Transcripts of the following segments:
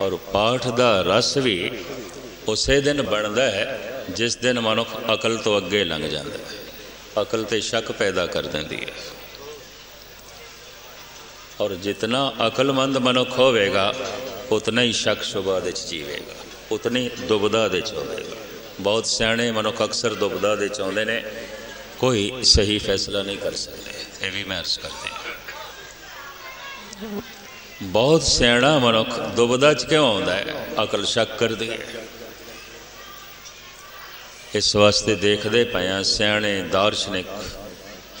ਔਰ ਪਾਠ ਦਾ ਰਸ ਵੀ ਉਸੇ ਦਿਨ ਬਣਦਾ ਹੈ, ਜਿਸ ਦਿਨ ਮਨੁੱਖ ਅਕਲ ਤੋਂ ਅੱਗੇ ਲੰਘ ਜਾਂਦਾ ਹੈ। ਅਕਲ ਤੇ ਸ਼ੱਕ ਪੈਦਾ ਕਰ ਦਿੰਦੀ ਹੈ। ਔਰ ਜਿਤਨਾ ਅਕਲਮੰਦ ਮਨੁੱਖ ਹੋਵੇਗਾ, ਉਤਨਾ ਹੀ ਸ਼ੱਕ ਸ਼ੁਬਾ ਦੇ ਚ ਜੀਵੇਗਾ, ਉਤਨੀ ਦੁਬਦਾ ਦੇ ਚ ਹੋਵੇਗਾ। ਬਹੁਤ ਸਿਆਣੇ ਮਨੁੱਖ ਅਕਸਰ ਦੁਬਦਾ ਦੇ ਚ ਆਉਂਦੇ ਨੇ, ਕੋਈ ਸਹੀ ਫੈਸਲਾ ਨਹੀਂ ਕਰ ਸਕਦੇ। ਇਹ ਵੀ ਮੈਂ ਅਰਜ਼ ਕਰਦੇ ਹਾਂ। ਬਹੁਤ ਸਿਆਣਾ ਮਨੁੱਖ ਦੁਬਦਾ ਚ ਕਿਉਂ ਆਉਂਦਾ ਹੈ? ਅਕਲ ਸ਼ੱਕ ਕਰਦੀ ਹੈ। ਇਸ ਵਾਸਤੇ ਦੇਖਦੇ ਪਿਆ ਸਿਆਣੇ ਦਾਰਸ਼ਨਿਕ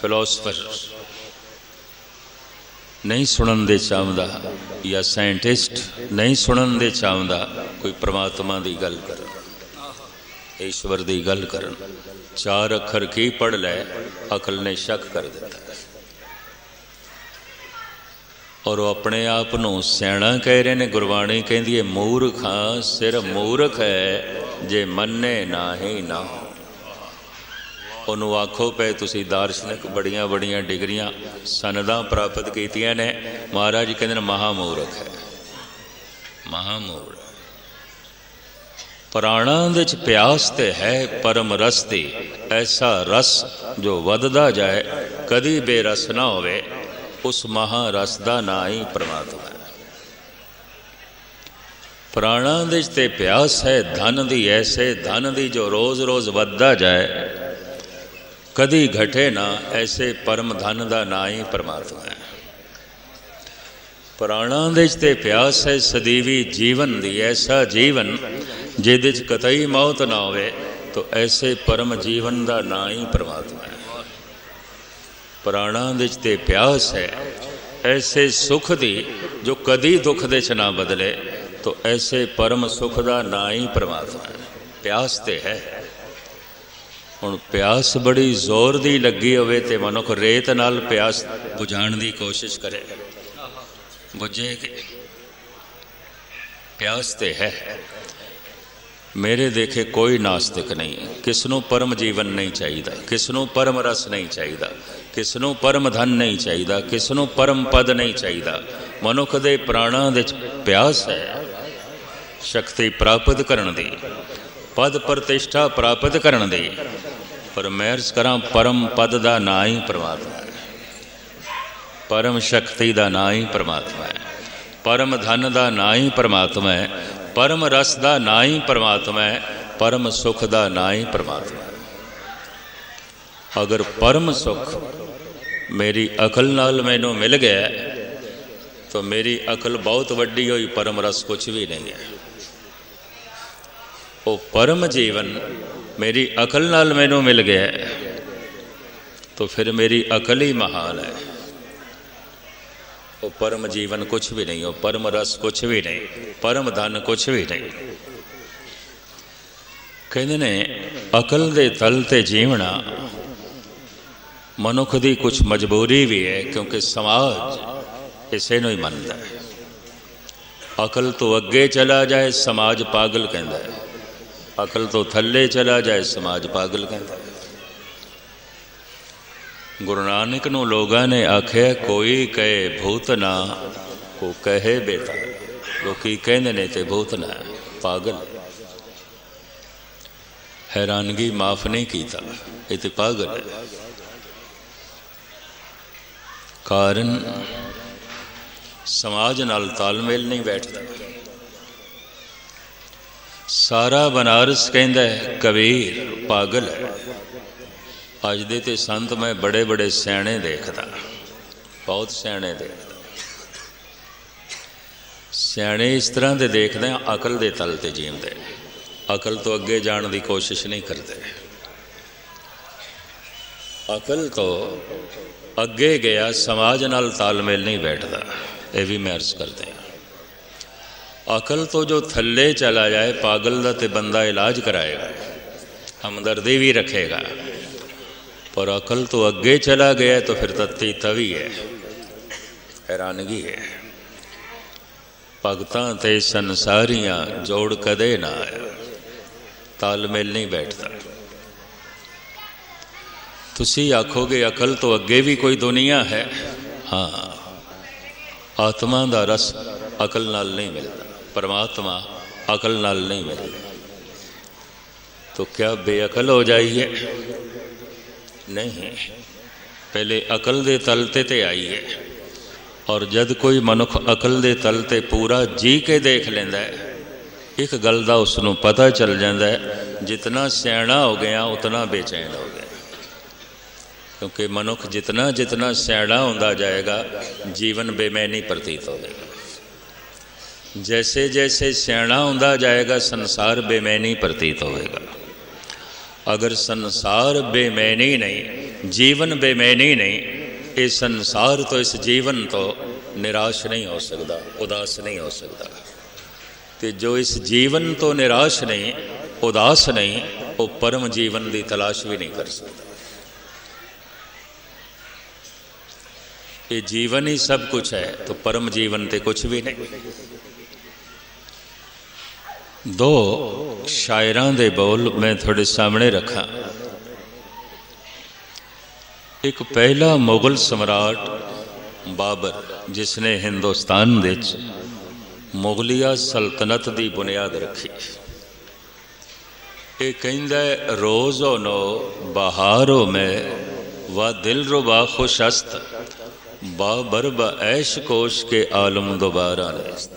ਫਿਲਾਸਫਰ ਨਹੀਂ ਸੁਣਨ ਦੇ ਚਾਹੁੰਦਾ ਜਾਂ ਸਾਇੰਟਿਸਟ ਨਹੀਂ ਸੁਣਨ ਦੇ ਚਾਹੁੰਦਾ ਕੋਈ ਪ੍ਰਮਾਤਮਾ ਦੀ ਗੱਲ ਕਰਨ, ਈਸ਼ਵਰ ਦੀ ਗੱਲ ਕਰਨ। ਚਾਰ ਅੱਖਰ ਕੀ ਪੜ ਲੈ, ਅਕਲ ਨੇ ਸ਼ੱਕ ਕਰ ਦਿੱਤਾ। ਔਰ ਉਹ ਆਪਣੇ ਆਪ ਨੂੰ ਸਿਆਣਾ ਕਹਿ ਰਹੇ ਨੇ। ਗੁਰਬਾਣੀ ਕਹਿੰਦੀ ਹੈ ਮੂਰਖਾਂ ਸਿਰ ਮੂਰਖ ਹੈ ਜੇ ਮੰਨੇ ਨਾਹੀ ਨਾ ਉਹਨੂੰ ਆਖੋ ਪਏ, ਤੁਸੀਂ ਦਾਰਸ਼ਨਿਕ ਬੜੀਆਂ ਬੜੀਆਂ ਡਿਗਰੀਆਂ, ਸਨਦਾਂ ਪ੍ਰਾਪਤ ਕੀਤੀਆਂ ਨੇ। ਮਹਾਰਾਜ ਕਹਿੰਦੇ ਨੇ, ਮਹਾਮੂਰਖ ਹੈ ਮਹਾਮੂਰਖ ਪ੍ਰਾਣਾਂ ਵਿੱਚ ਪਿਆਸ ਤੇ ਹੈ, ਪਰਮ ਰਸ ਦੀ। ਐਸਾ ਰਸ ਜੋ ਵੱਧਦਾ ਜਾਏ, ਕਦੀ ਬੇਰਸ ਨਾ ਹੋਵੇ। ਉਸ ਮਹਾ ਰਸ ਦਾ ਨਾਂ ਹੀ ਪ੍ਰਮਾਤਮਾ ਹੈ। ਪ੍ਰਾਣਾਂ ਦੇ ਚ ਤੇ ਪਿਆਸ ਹੈ, ਧਨ ਦੀ ਐਸੇ, ਧਨ ਦੀ ਜੋ ਰੋਜ਼-ਰੋਜ਼ ਵੱਧਦਾ ਜਾਏ, ਕਦੀ ਘਟੇ ਨਾ, ਐਸੇ ਪਰਮ ਧਨ ਦਾ ਨਾਂ ਹੀ ਪ੍ਰਮਾਤਮਾ ਹੈ। ਪ੍ਰਾਣਾਂ ਦੇ ਚ ਤੇ ਪਿਆਸ ਹੈ, ਸਦੀਵੀ ਜੀਵਨ ਦੀ ਐਸਾ ਜੀਵਨ, ਜਿਹਦੇ ਚ ਕਤਈ ਮੌਤ ਨਾ ਹੋਵੇ, ਤੋ ਐਸੇ ਪਰਮ ਜੀਵਨ ਦਾ ਨਾਂ ਹੀ ਪ੍ਰਮਾਤਮਾ ਹੈ। ਪ੍ਰਾਣਾਂ ਵਿੱਚ ਚ ਤੇ ਪਿਆਸ ਹੈ। ਐਸੇ ਸੁਖ ਦੀ ਜੋ ਕਦੀ ਦੁੱਖ ਦੇ ਚ ਨਾ ਬਦਲੇ, ਤੋ ਐਸੇ ਪਰਮ ਸੁਖ ਦਾ ਨਾਂ ਹੀ ਪਰਮਾਤਮਾ ਹੈ। ਪਿਆਸ ਤੇ ਹੈ। ਹੁਣ ਪਿਆਸ ਬੜੀ ਜ਼ੋਰ ਦੀ ਲੱਗੀ ਹੋਵੇ ਤੇ ਮਨੁੱਖ ਰੇਤ ਨਾਲ ਪਿਆਸ ਬੁਝਾਉਣ ਦੀ ਕੋਸ਼ਿਸ਼ ਕਰੇ। ਬੁਝੇ ਕਿ ਪਿਆਸ ਤੇ ਹੈ। ਮੇਰੇ ਦੇਖੇ ਕੋਈ ਨਾਸਤਿਕ ਨਹੀਂ। ਕਿਸ ਨੂੰ ਪਰਮ ਜੀਵਨ ਨਹੀਂ ਚਾਹੀਦਾ, ਕਿਸ ਨੂੰ ਪਰਮ ਰਸ ਨਹੀਂ ਚਾਹੀਦਾ। ਕਿਸ ਨੂੰ ਪਰਮ ਧਨ ਨਹੀਂ ਚਾਹੀਦਾ ਕਿਸ ਨੂੰ ਪਰਮ ਪਦ ਨਹੀਂ ਚਾਹੀਦਾ। ਮਨੁੱਖ ਦੇ ਪ੍ਰਾਣਾਂ ਦੇ ਵਿੱਚ ਪਿਆਸ ਹੈ, ਸ਼ਕਤੀ ਪ੍ਰਾਪਤ ਕਰਨ ਦੀ, ਪਦ ਪ੍ਰਤਿਸ਼ਠਾ ਪ੍ਰਾਪਤ ਕਰਨ ਦੀ। ਪਰ ਮੈਂ ਅਰਜ਼ ਕਰਾਂ, ਪਰਮ ਪਦ ਦਾ ਨਾਂ ਹੀ ਪ੍ਰਮਾਤਮਾ ਹੈ। ਪਰਮ ਸ਼ਕਤੀ ਦਾ ਨਾਂ ਹੀ ਪ੍ਰਮਾਤਮਾ ਹੈ। ਪਰਮ ਧਨ ਦਾ ਨਾਂ ਹੀ ਪ੍ਰਮਾਤਮਾ ਹੈ। ਪਰਮ ਰਸ ਦਾ ਨਾਂ ਹੀ ਪ੍ਰਮਾਤਮਾ ਹੈ। ਪਰਮ ਸੁਖ ਦਾ ਨਾਂ ਹੀ ਪ੍ਰਮਾਤਮਾ ਹੈ। ਅਗਰ ਪਰਮ ਸੁਖ ਮੇਰੀ ਅਕਲ ਨਾਲ ਮੈਨੂੰ ਮਿਲ ਗਿਆ ਤਾਂ ਮੇਰੀ ਅਕਲ ਬਹੁਤ ਵੱਡੀ ਹੋਈ, ਪਰਮ ਰਸ ਕੁਝ ਵੀ ਨਹੀਂ ਹੈ। ਉਹ ਪਰਮ ਜੀਵਨ ਮੇਰੀ ਅਕਲ ਨਾਲ ਮੈਨੂੰ ਮਿਲ ਗਿਆ ਤਾਂ ਫਿਰ ਮੇਰੀ ਅਕਲ ਹੀ ਮਹਾਨ ਹੈ। ਉਹ ਪਰਮ ਜੀਵਨ ਕੁਝ ਵੀ ਨਹੀਂ, ਉਹ ਪਰਮ ਰਸ ਕੁਝ ਵੀ ਨਹੀਂ, ਪਰਮ ਧਨ ਕੁਝ ਵੀ ਨਹੀਂ। ਕਹਿੰਦੇ ਨੇ, ਅਕਲ ਦੇ ਤਲ ਤੇ ਜੀਵਣਾ ਮਨੁੱਖ ਦੀ ਕੁਝ ਮਜਬੂਰੀ ਵੀ ਹੈ, ਕਿਉਂਕਿ ਸਮਾਜ ਇਸੇ ਨੂੰ ਹੀ ਮੰਨਦਾ ਹੈ। ਅਕਲ ਤੋਂ ਅੱਗੇ ਚਲਾ ਜਾਏ, ਸਮਾਜ ਪਾਗਲ ਕਹਿੰਦਾ ਹੈ। ਅਕਲ ਤੋਂ ਥੱਲੇ ਚਲਾ ਜਾਏ, ਸਮਾਜ ਪਾਗਲ ਕਹਿੰਦਾ ਗੁਰੂ ਨਾਨਕ ਨੂੰ ਲੋਕਾਂ ਨੇ ਆਖਿਆ, ਕੋਈ ਕਹੇ ਭੂਤ ਨਾ, ਕੋ ਕਹੇ ਬੇਤਾ। ਲੋਕੀ ਕਹਿੰਦੇ ਨੇ ਤੇ ਭੂਤ ਨਾ, ਪਾਗਲ। ਹੈਰਾਨਗੀ ਮਾਫ ਨਹੀਂ ਕੀਤਾ, ਇਹ ਤੇ ਪਾਗਲ ਹੈ। ਕਾਰਨ ਸਮਾਜ ਨਾਲ ਤਾਲਮੇਲ ਨਹੀਂ ਬੈਠਦਾ। ਸਾਰਾ ਬਨਾਰਸ ਕਹਿੰਦਾ ਹੈ, ਕਬੀਰ, ਪਾਗਲ ਹੈ। ਅੱਜ ਦੇ ਤੇ ਸੰਤ ਮੈਂ ਬੜੇ ਬੜੇ ਸਿਆਣੇ ਦੇਖਦਾ। ਬਹੁਤ ਸਿਆਣੇ ਦੇਖਦਾ। ਸਿਆਣੇ ਇਸ ਤਰ੍ਹਾਂ ਦੇ ਦੇਖਦੇ ਆ, ਅਕਲ ਦੇ ਤਲ ਤੇ ਜੀਉਂਦੇ ਅਕਲ ਤੋਂ ਅੱਗੇ ਜਾਣ ਦੀ ਕੋਸ਼ਿਸ਼ ਨਹੀਂ ਕਰਦੇ। ਅਕਲ ਤੋਂ ਅੱਗੇ ਗਿਆ, ਸਮਾਜ ਨਾਲ ਤਾਲਮੇਲ ਨਹੀਂ ਬੈਠਦਾ। ਇਹ ਵੀ ਮੈਂ ਅਰਜ਼ ਕਰਦੇ ਹਾਂ। ਅਕਲ ਤੋਂ ਜੋ ਥੱਲੇ ਚਲਾ ਜਾਏ, ਪਾਗਲ ਦਾ ਤੇ ਬੰਦਾ ਇਲਾਜ ਕਰਾਏਗਾ, ਹਮਦਰਦੀ ਵੀ ਰੱਖੇਗਾ। ਪਰ ਅਕਲ ਤੋਂ ਅੱਗੇ ਚਲਾ ਗਿਆ ਤਾਂ ਫਿਰ ਤੱਤੀ ਤਵੀ ਹੈ, ਹੈਰਾਨਗੀ ਹੈ। ਭਗਤਾਂ ਤੇ ਸੰਸਾਰੀਆਂ ਜੋੜ ਕਦੇ ਨਾ ਆਇਆ। ਤਾਲਮੇਲ ਨਹੀਂ ਬੈਠਦਾ। ਤੁਸੀਂ ਆਖੋਗੇ ਅਕਲ ਤੋਂ ਅੱਗੇ ਵੀ ਕੋਈ ਦੁਨੀਆ ਹੈ ਹਾਂ ਆਤਮਾ ਦਾ ਰਸ ਅਕਲ ਨਾਲ ਨਹੀਂ ਮਿਲਦਾ परमात्मा अकल नाल नहीं मिलता तो क्या बेअकल हो जाइए नहीं ਪਹਿਲੇ ਅਕਲ ਦੇ ਤਲ ਤੇ ਤੇ ਆਈਏ ਔਰ ਜਦ ਕੋਈ ਮਨੁੱਖ ਅਕਲ ਦੇ ਤਲ ਤੇ ਪੂਰਾ ਜੀ ਕੇ ਦੇਖ ਲੈਂਦਾ ਹੈ ਇੱਕ ਗੱਲ ਦਾ ਉਸ ਨੂੰ ਪਤਾ ਚੱਲ ਜਾਂਦਾ ਹੈ ਜਿਤਨਾ ਸਿਆਣਾ ਹੋ ਗਿਆ ਉਤਨਾ ਬੇਚੈਨ ਹੋ ਗਿਆ ਕਿਉਂਕਿ ਮਨੁੱਖ ਜਿਤਨਾ ਜਿਤਨਾ ਸਿਆਣਾ ਹੁੰਦਾ ਜਾਏਗਾ, ਜੀਵਨ ਬੇਮੈਨੀ ਪ੍ਰਤੀਤ ਹੋਵੇਗਾ ਜੈਸੇ ਜੈਸੇ ਸਿਆਣਾ ਹੁੰਦਾ ਜਾਏਗਾ, ਸੰਸਾਰ ਬੇਮੈਨੀ ਪ੍ਰਤੀਤ ਹੋਵੇਗਾ। ਅਗਰ ਸੰਸਾਰ ਬੇਮੈਨੀ ਨਹੀਂ, ਜੀਵਨ ਬੇਮੈਨੀ ਨਹੀਂ, ਇਹ ਸੰਸਾਰ ਤੋਂ, ਇਸ ਜੀਵਨ ਤੋਂ ਨਿਰਾਸ਼ ਨਹੀਂ ਹੋ ਸਕਦਾ, ਉਦਾਸ ਨਹੀਂ ਹੋ ਸਕਦਾ। ਤੇ ਜੋ ਇਸ ਜੀਵਨ ਤੋਂ ਨਿਰਾਸ਼ ਨਹੀਂ, ਉਦਾਸ ਨਹੀਂ, ਉਹ ਪਰਮ ਜੀਵਨ ਦੀ ਤਲਾਸ਼ ਵੀ ਨਹੀਂ ਕਰ ਸਕਦਾ। ਇਹ ਜੀਵਨ ਹੀ ਸਭ ਕੁਝ ਹੈ ਤਾਂ ਪਰਮ ਜੀਵਨ ਤੇ ਕੁਝ ਵੀ ਨਹੀਂ। ਦੋ ਸ਼ਾਇਰਾਂ ਦੇ ਬੋਲ ਮੈਂ ਤੁਹਾਡੇ ਸਾਹਮਣੇ ਰੱਖਾਂ। ਇੱਕ ਪਹਿਲਾ ਮੁਗਲ ਸਮਰਾਟ ਬਾਬਰ ਜਿਸ ਨੇ ਹਿੰਦੁਸਤਾਨ ਵਿੱਚ ਮੁਗਲਿਆ ਸਲਤਨਤ ਦੀ ਬੁਨਿਆਦ ਰੱਖੀ। ਇਹ ਕਹਿੰਦਾ ਹੈ, ਰੋਜ਼ੋ ਨੋ ਬਹਾਰੋ ਮੈਂ ਵਾ ਦਿਲ ਰੁਬਾ ਖੁਸ਼ਸਤ ਬਾਬਰ ਬ ਐਸ਼ ਕੋਸ਼ ਕੇ ਆਲਮ ਦੁਬਾਰਾ ਨਸਤ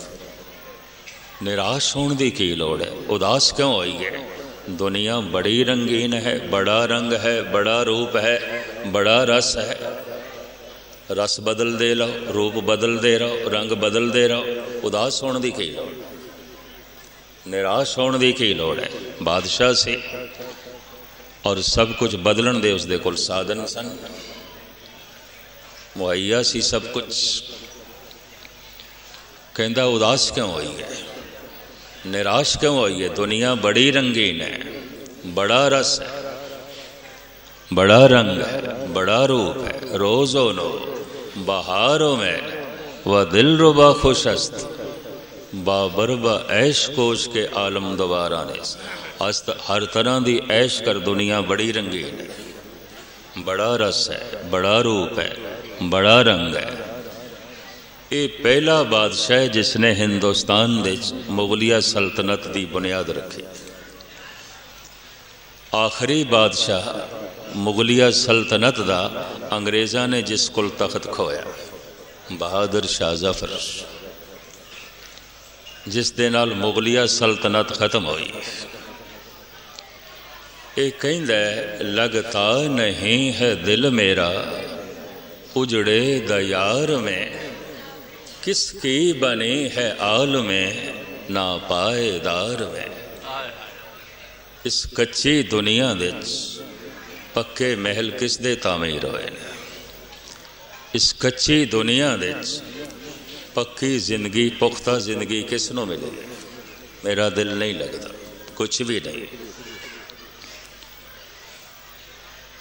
ਨਿਰਾਸ਼ ਹੋਣ ਦੀ ਕੀ ਲੋੜ ਹੈ? ਉਦਾਸ ਕਿਉਂ ਹੋਈ ਹੈ ਦੁਨੀਆ ਬੜੀ ਰੰਗੀਨ ਹੈ, ਬੜਾ ਰੰਗ ਹੈ, ਬੜਾ ਰੂਪ ਹੈ, ਬੜਾ ਰਸ ਹੈ। ਰਸ ਬਦਲਦੇ ਰਹੋ, ਰੂਪ ਬਦਲਦੇ ਰਹੋ, ਰੰਗ ਬਦਲਦੇ ਰਹੋ। ਉਦਾਸ ਹੋਣ ਦੀ ਕੀ ਲੋੜ? ਨਿਰਾਸ਼ ਹੋਣ ਦੀ ਕੀ ਲੋੜ ਹੈ? ਬਾਦਸ਼ਾਹ ਸੀ। ਔਰ ਸਭ ਕੁਝ ਬਦਲਣ ਦੇ ਉਸਦੇ ਕੋਲ ਸਾਧਨ ਸਨ। مہیا سی سب کچھ۔ کہندہ اداس کیوں ہوئی ہے؟ نراش کیوں ہوئی ہے؟ دنیا بڑی رنگین ہے، بڑا رس ہے، بڑا رنگ ہے، بڑا روپ ہے روز و نو، بہاروں میں وہ دل ربا خوش بابر با عیش کوش کے عالم دوبارہ نے۔ ہر طرح دی عیش کر دنیا بڑی رنگین ہے۔ بڑا رس ہے، بڑا روپ ہے۔ ਬੜਾ ਰੰਗ ਹੈ। ਇਹ ਪਹਿਲਾ ਬਾਦਸ਼ਾਹ ਹੈ ਜਿਸ ਨੇ ਹਿੰਦੁਸਤਾਨ ਦੇ ਮੁਗਲਿਆ ਸਲਤਨਤ ਦੀ ਬੁਨਿਆਦ ਰੱਖੀ। ਆਖਰੀ ਬਾਦਸ਼ਾਹ ਮੁਗਲਿਆ ਸਲਤਨਤ ਦਾ ਅੰਗਰੇਜ਼ਾਂ ਨੇ ਜਿਸ ਕੋਲ ਤਖਤ ਖੋਇਆ ਬਹਾਦਰ ਸ਼ਾਹ ਜ਼ਫਰ, ਜਿਸ ਦੇ ਨਾਲ ਮੁਗਲਿਆ ਸਲਤਨਤ ਖਤਮ ਹੋਈ। ਇਹ ਕਹਿੰਦਾ ਲਗਤਾ ਨਹੀਂ ਹੈ ਦਿਲ ਮੇਰਾ اجڑے دیار میں۔ کس کی بنی ہے آل میں نا پائے دار میں۔ اس کچی دنیا دیچ پکے محل کس دے تعمیر ہوئے نے۔ اس کچی دنیا دیچ پکی زندگی، پختہ زندگی کس نو ملے۔ میرا دل نہیں لگتا، کچھ بھی نہیں۔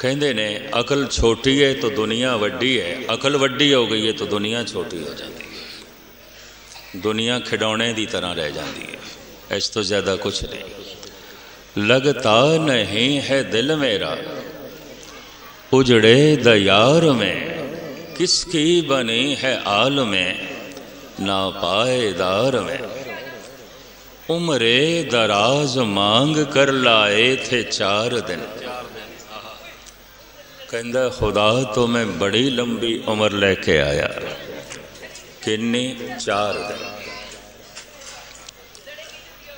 کہیںقل چھوٹی ہے تو دنیا وی ہے، عقل وڈی ہو گئی ہے تو دنیا چھوٹی ہو جاتی ہے۔ دنیا کھڑونے کی طرح رہی ہے۔ اس تو زیادہ کچھ نہیں۔ لگتا نہیں ہے دل میرا۔ اجڑے دیار میں، کس کی بنی ہے آل میں نا پائے دار میں۔ عمرے دراز مانگ کر لائے تھے چار دن۔ کہندہ خدا تو میں بڑی لمبی عمر لے کے آیا کنی چار دن۔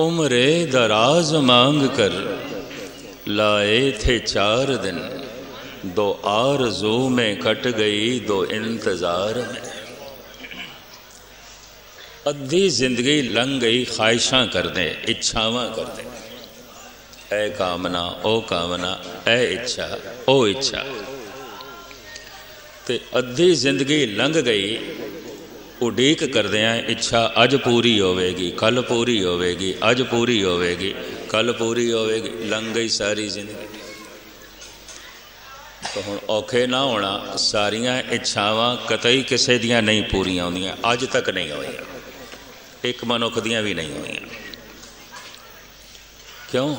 عمرے دراز مانگ کر لائے تھے چار دن۔ دو آرزو میں کٹ گئی، دو انتظار میں۔ ادھی زندگی لنگ گئی، خواہشاں کر دیں، اچھاواں کر دیں۔ ਐ ਕਾਮਨਾ, ਉਹ ਕਾਮਨਾ ਐ ਇੱਛਾ, ਉਹ ਇੱਛਾ। ਤੇ ਅੱਧੀ ਜ਼ਿੰਦਗੀ ਲੰਘ ਗਈ ਉਡੀਕ ਕਰਦਿਆਂ ਇੱਛਾ ਅੱਜ ਪੂਰੀ ਹੋਵੇਗੀ, ਕੱਲ ਪੂਰੀ ਹੋਵੇਗੀ, ਅੱਜ ਪੂਰੀ ਹੋਵੇਗੀ, ਕੱਲ ਪੂਰੀ ਹੋਵੇਗੀ, ਲੰਘ ਗਈ ਸਾਰੀ ਜ਼ਿੰਦਗੀ। ਤਾਂ ਹੁਣ ਔਖੇ ਨਾ ਹੋਣਾ, ਸਾਰੀਆਂ ਇੱਛਾਵਾਂ ਕਤਈ ਕਿਸੇ ਦੀਆਂ ਨਹੀਂ ਪੂਰੀਆਂ ਹੁੰਦੀਆਂ, ਅੱਜ ਤੱਕ ਨਹੀਂ ਹੋਈਆਂ। ਇੱਕ ਮਨੁੱਖ ਦੀਆਂ ਵੀ ਨਹੀਂ ਹੋਈਆਂ। ਕਿਉਂ?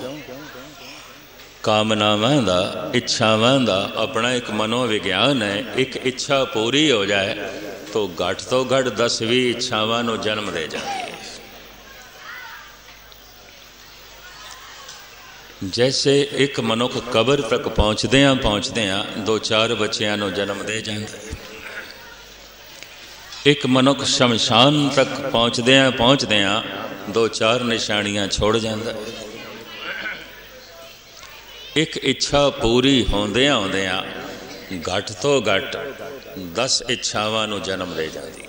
ਕਾਮਨਾਵਾਂ ਦਾ, ਇੱਛਾਵਾਂ ਦਾ ਆਪਣਾ ਇੱਕ ਮਨੋਵਿਗਿਆਨ ਹੈ, ਇੱਕ ਇੱਛਾ ਪੂਰੀ ਹੋ ਜਾਏ, ਤੋ ਘੱਟ ਤੋਂ ਘੱਟ 10 20 ਇੱਛਾਵਾਂ ਨੂੰ ਜਨਮ ਦੇ ਜਾਂਦੀ ਹੈ ਜੈਸੇ ਇੱਕ ਮਨੁੱਖ ਕਬਰ ਤੱਕ ਪਹੁੰਚਦੇ ਆ ਪਹੁੰਚਦੇ ਆ ਦੋ ਚਾਰ ਬੱਚਿਆਂ ਨੂੰ ਜਨਮ ਦੇ ਜਾਂਦਾ ਹੈ। ਇੱਕ ਮਨੁੱਖ ਸ਼ਮਸ਼ਾਨ ਤੱਕ ਪਹੁੰਚਦੇ ਆ ਪਹੁੰਚਦੇ ਆ ਦੋ ਚਾਰ ਨਿਸ਼ਾਨੀਆਂ ਛੋੜ ਜਾਂਦਾ ਹੈ। ਇੱਕ ਇੱਛਾ ਪੂਰੀ ਹੁੰਦਿਆਂ ਹੁੰਦਿਆਂ ਘੱਟ ਤੋਂ ਘੱਟ 10 ਇੱਛਾਵਾਂ ਨੂੰ ਜਨਮ ਦੇ ਜਾਂਦੀ ਹੈ।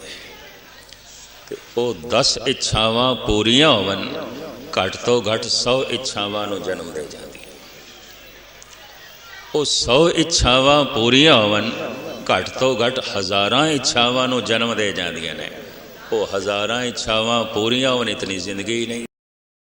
ਤੇ ਉਹ 10 ਇੱਛਾਵਾਂ ਪੂਰੀਆਂ ਹੋਵਨ ਘੱਟ ਤੋਂ ਘੱਟ 100 ਇੱਛਾਵਾਂ ਨੂੰ ਜਨਮ ਦੇ ਜਾਂਦੀ ਹੈ। ਉਹ 100 ਇੱਛਾਵਾਂ ਪੂਰੀਆਂ ਹੋਵਨ ਘੱਟ ਤੋਂ ਘੱਟ ਹਜ਼ਾਰਾਂ ਇੱਛਾਵਾਂ ਨੂੰ ਜਨਮ ਦੇ ਜਾਂਦੀਆਂ ਨੇ। ਉਹ ਹਜ਼ਾਰਾਂ ਇੱਛਾਵਾਂ ਪੂਰੀਆਂ ਹੋਣ ਇਤਨੀ ਜ਼ਿੰਦਗੀ ਨਹੀਂ।